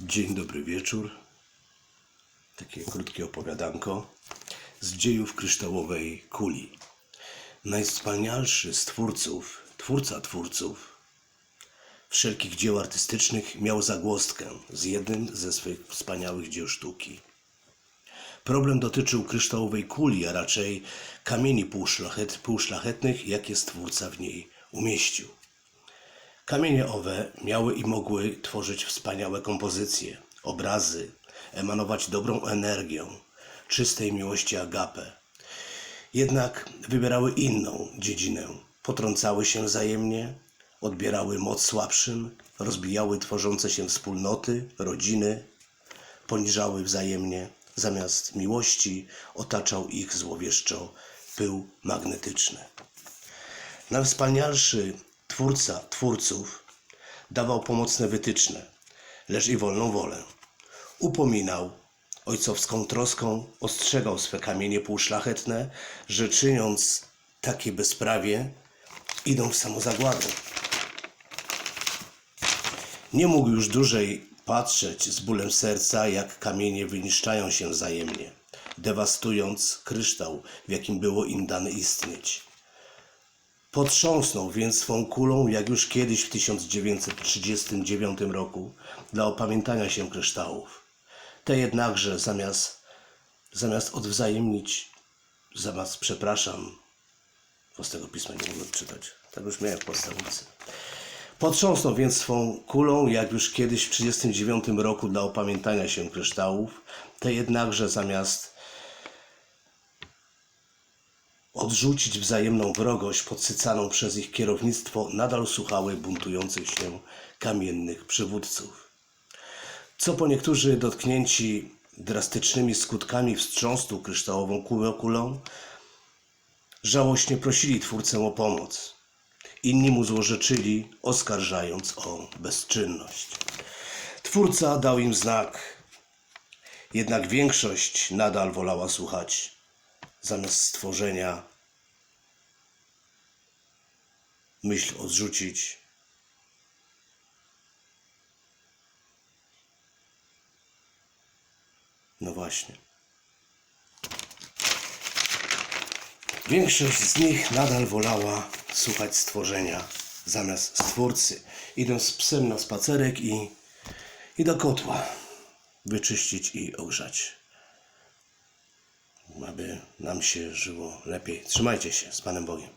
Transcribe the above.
Dzień dobry wieczór. Takie krótkie opowiadanko z dziejów kryształowej kuli. Najwspanialszy z twórców, twórca twórców wszelkich dzieł artystycznych miał zagłostkę z jednym ze swych wspaniałych dzieł sztuki. Problem dotyczył kryształowej kuli, a raczej kamieni półszlachet, półszlachetnych, jakie stwórca w niej umieścił. Kamienie owe miały i mogły tworzyć wspaniałe kompozycje, obrazy, emanować dobrą energię, czystej miłości agapę. Jednak wybierały inną dziedzinę. Potrącały się wzajemnie, odbierały moc słabszym, rozbijały tworzące się wspólnoty, rodziny, poniżały wzajemnie. Zamiast miłości otaczał ich złowieszczo pył magnetyczny. Najwspanialszy twórca twórców dawał pomocne wytyczne, lecz i wolną wolę. Upominał, ojcowską troską ostrzegał swe kamienie półszlachetne, że czyniąc takie bezprawie, idą w samozagładę. Nie mógł już dłużej patrzeć z bólem serca, jak kamienie wyniszczają się wzajemnie, dewastując kryształ, w jakim było im dane istnieć. Potrząsnął więc swą kulą, jak już kiedyś w 1939 roku, dla opamiętania się kryształów. Te jednakże zamiast, zamiast odwzajemnić, zamiast przepraszam, bo z tego pisma nie mogę czytać, tak już miałem w podstawówce. Potrząsnął więc swą kulą, jak już kiedyś w 1939 roku dla opamiętania się kryształów. Te jednakże zamiast odrzucić wzajemną wrogość podsycaną przez ich kierownictwo, nadal słuchały buntujących się kamiennych przywódców. Co po niektórzy dotknięci drastycznymi skutkami wstrząsnął kryształową kulą żałośnie prosili Twórcę o pomoc. Inni mu złorzeczyli, oskarżając o bezczynność. Twórca dał im znak, jednak większość nadal wolała słuchać zamiast stworzenia myśl odrzucić. No właśnie. Większość z nich nadal wolała słuchać stworzenia zamiast stwórcy. Idę z psem na spacerek i, i do kotła wyczyścić i ogrzać aby nam się żyło lepiej. Trzymajcie się z Panem Bogiem.